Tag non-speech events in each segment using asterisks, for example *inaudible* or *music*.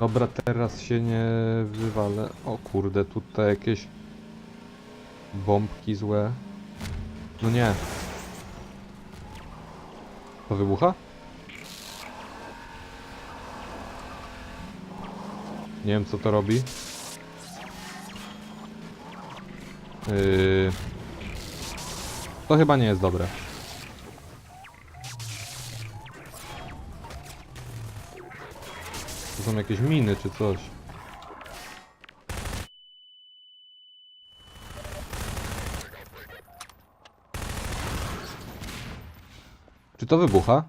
Dobra, teraz się nie wywalę. O kurde, tutaj jakieś bombki złe. No nie. To wybucha? Nie wiem co to robi. Yy... To chyba nie jest dobre. Są jakieś miny czy coś. Czy to wybucha?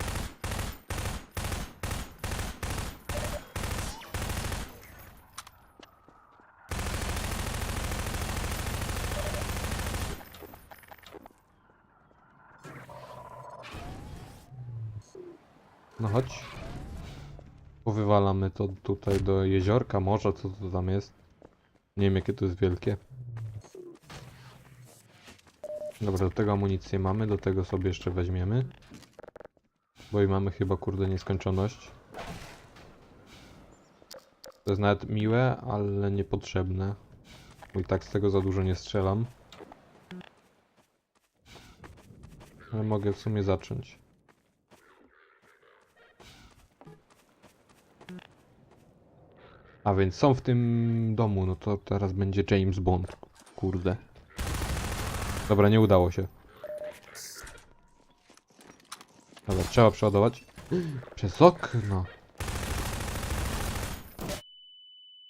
No chodź. Powywalamy to tutaj do jeziorka, morza, co to tam jest. Nie wiem jakie to jest wielkie. Dobra, do tego amunicję mamy, do tego sobie jeszcze weźmiemy. Bo i mamy chyba kurde nieskończoność. To jest nawet miłe, ale niepotrzebne. Bo i tak z tego za dużo nie strzelam. Ale mogę w sumie zacząć. A więc są w tym domu, no to teraz będzie James Bond. Kurde. Dobra, nie udało się. Dobra, trzeba przeładować. Przez okno.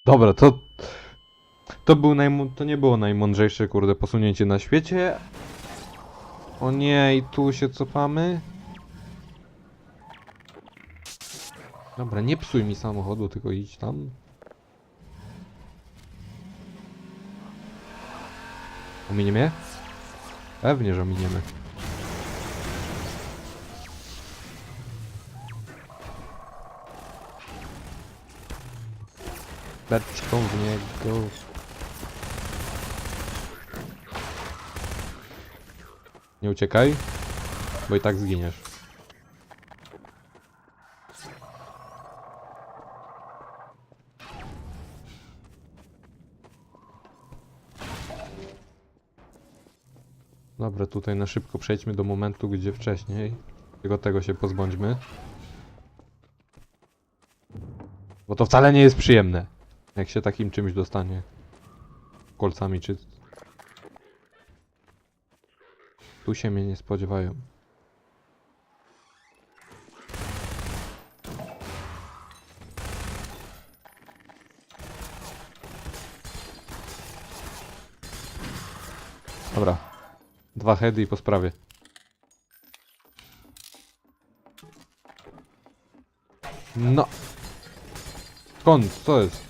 Dobra, to... To, był najmo- to nie było najmądrzejsze, kurde, posunięcie na świecie. O nie, i tu się cofamy. Dobra, nie psuj mi samochodu, tylko idź tam. Ominie mnie? Pewnie, że ominiemy. Beczką w niego. Nie uciekaj, bo i tak zginiesz. Dobra, tutaj na szybko przejdźmy do momentu, gdzie wcześniej. Tylko tego się pozbądźmy. Bo to wcale nie jest przyjemne. Jak się takim czymś dostanie. Kolcami czy... Tu się mnie nie spodziewają. Dobra. Dwa heady i po sprawie. No. Skąd? Co jest?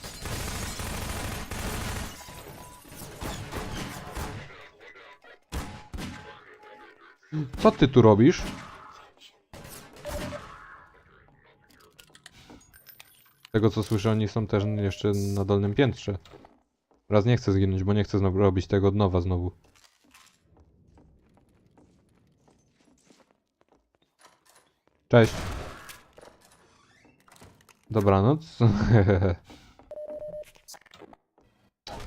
Co ty tu robisz? Tego co słyszę, oni są też jeszcze na dolnym piętrze. Raz nie chcę zginąć, bo nie chcę znowu robić tego od nowa znowu. Cześć. Dobranoc. *laughs*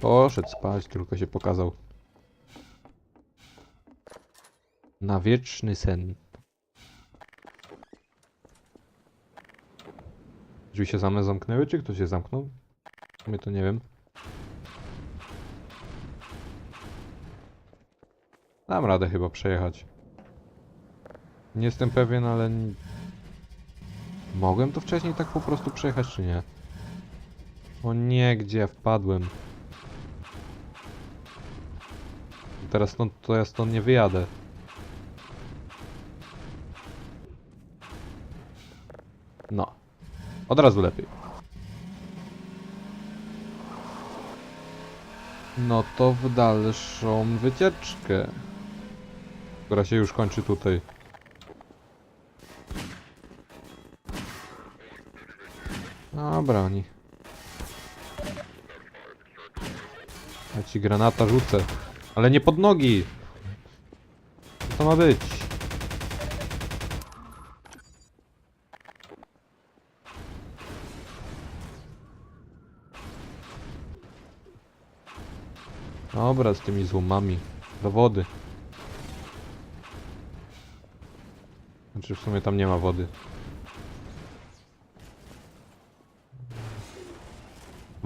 Poszedł spać, tylko się pokazał. Na wieczny sen. Drzwi się same zamknęły, czy ktoś się zamknął? Sumie to nie wiem. Dam radę chyba przejechać. Nie jestem pewien, ale... Mogłem to wcześniej tak po prostu przejechać, czy nie? O nie, gdzie wpadłem? Teraz stąd, to ja stąd nie wyjadę. No. Od razu lepiej. No to w dalszą wycieczkę. Która się już kończy tutaj. Dobra, broni. Ja ci granata rzucę. Ale nie pod nogi! Co to ma być? Dobra, z tymi złomami. Do wody. Znaczy w sumie tam nie ma wody.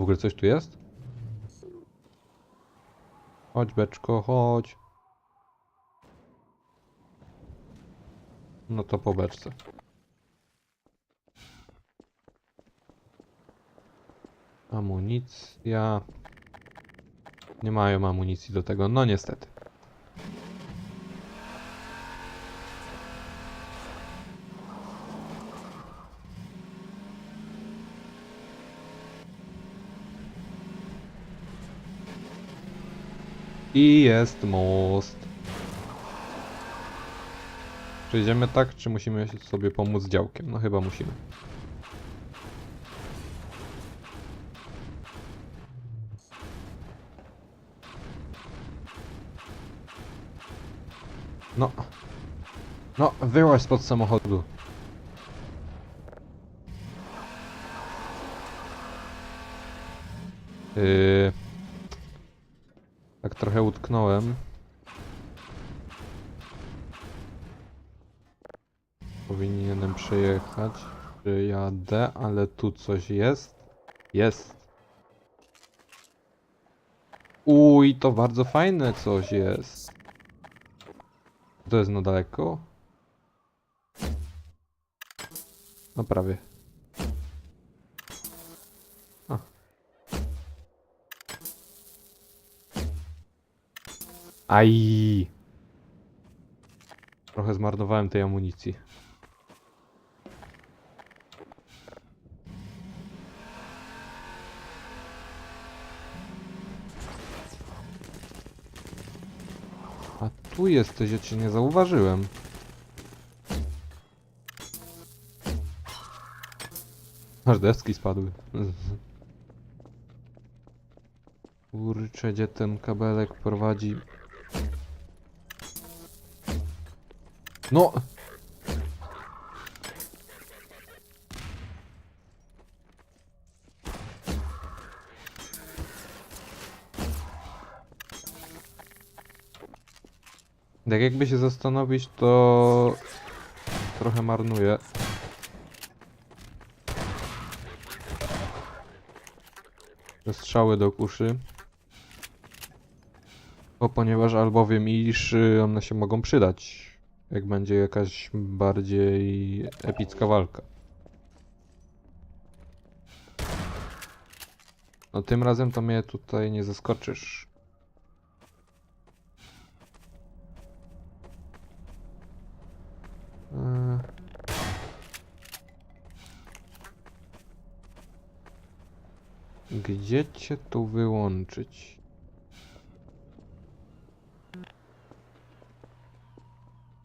Ogóle coś tu jest? Chodź beczko, chodź. No to po beczce. Amunicja. Nie mają amunicji do tego, no niestety. I jest most. Przejdziemy tak, czy musimy sobie pomóc działkiem? No chyba musimy. No. No, wyłaź spod samochodu. Yy... Trochę utknąłem. Powinienem przejechać. Przyjadę, ale tu coś jest. Jest. Uj, to bardzo fajne coś jest. To jest na daleko? No prawie. Aj. Trochę zmarnowałem tej amunicji. A tu jesteś, ja cię nie zauważyłem. Aż deski spadły. *laughs* Kurczę, gdzie ten kabelek prowadzi? No! Tak jakby się zastanowić, to trochę marnuje. Strzały do kuszy. Bo ponieważ albowiem iż y, one się mogą przydać, jak będzie jakaś bardziej epicka walka. No tym razem to mnie tutaj nie zaskoczysz. Eee. Gdzie cię tu wyłączyć?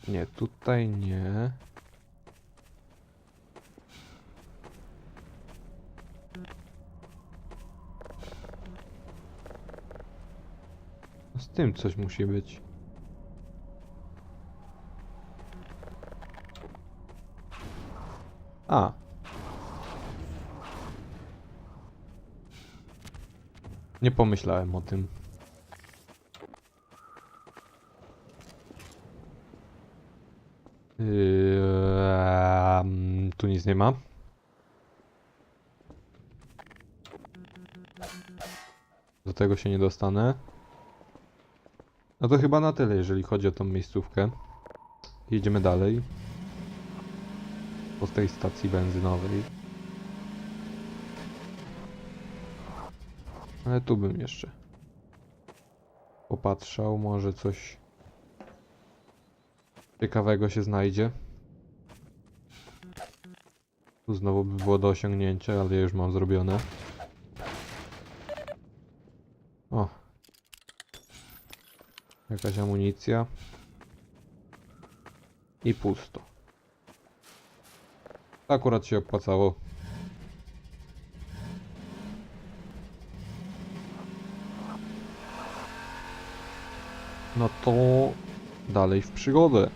Nie, tutaj nie. Z tym coś musi być. A. Nie pomyślałem o tym. Yy, tu nic nie ma. Do tego się nie dostanę. No to chyba na tyle, jeżeli chodzi o tą miejscówkę. Jedziemy dalej. Po tej stacji benzynowej. Ale tu bym jeszcze popatrzał, może coś ciekawego się znajdzie. Tu znowu by było do osiągnięcia, ale ja już mam zrobione. O. Jakaś amunicja. I pusto. Akurat się opłacało. No to dalej w przygodę.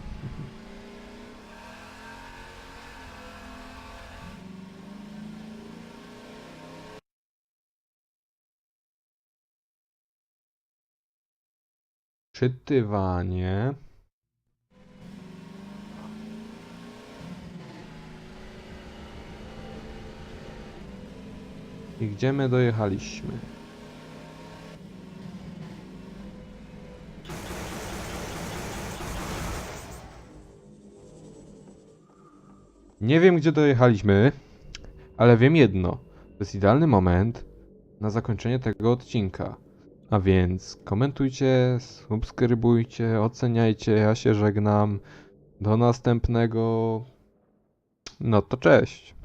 Wczytywanie. I gdzie my dojechaliśmy? Nie wiem, gdzie dojechaliśmy, ale wiem jedno. To jest idealny moment na zakończenie tego odcinka. A więc komentujcie, subskrybujcie, oceniajcie. Ja się żegnam. Do następnego. No to cześć.